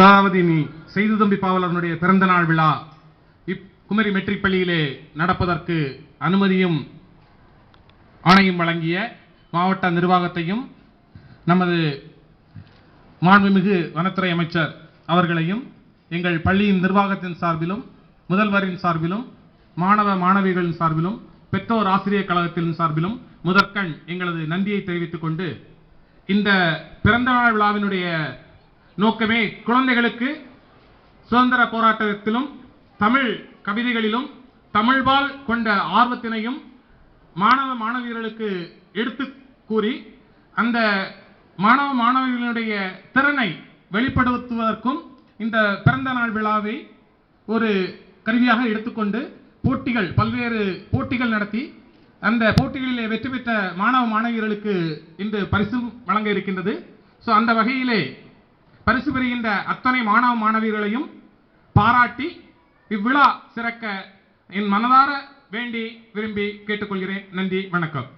சாவதினி செய்து தம்பி பாவலனுடைய பிறந்த நாள் விழா. இப் குமரி மெட்ரிக் பள்ளியிலே நடப்பதற்கு அனுமதியும் ஆணையும் வழங்கிய மாவட்ட நிர்வாகத்தையும் நமது மாண்புமிகு வனத்துறை அமைச்சர் அவர்களையும் எங்கள் பள்ளியின் நிர்வாகத்தின் சார்பிலும் முதல்வரின் சார்பிலும் மாணவ மாணவிகளின் சார்பிலும் பெற்றோர் ஆசிரியர் கழகத்தின் சார்பிலும் முதற்கண் எங்களது நன்றியை தெரிவித்துக் கொண்டு இந்த பிறந்தநாள் விழாவினுடைய நோக்கமே குழந்தைகளுக்கு சுதந்திர போராட்டத்திலும் தமிழ் கவிதைகளிலும் தமிழ்பால் கொண்ட ஆர்வத்தினையும் மாணவ மாணவியர்களுக்கு எடுத்து கூறி அந்த மாணவ மாணவிகளுடைய திறனை வெளிப்படுத்துவதற்கும் இந்த பிறந்த நாள் விழாவை ஒரு கருவியாக எடுத்துக்கொண்டு போட்டிகள் பல்வேறு போட்டிகள் நடத்தி அந்த போட்டிகளிலே வெற்றி பெற்ற மாணவ மாணவியர்களுக்கு இன்று பரிசும் வழங்க இருக்கின்றது. ஸோ அந்த வகையிலே பரிசு பெறுகின்ற அத்தனை மாணவ மாணவியர்களையும் பாராட்டி இவ்விழா சிறக்க என் மனதார வேண்டி விரும்பி கேட்டுக்கொள்கிறேன். நன்றி வணக்கம்.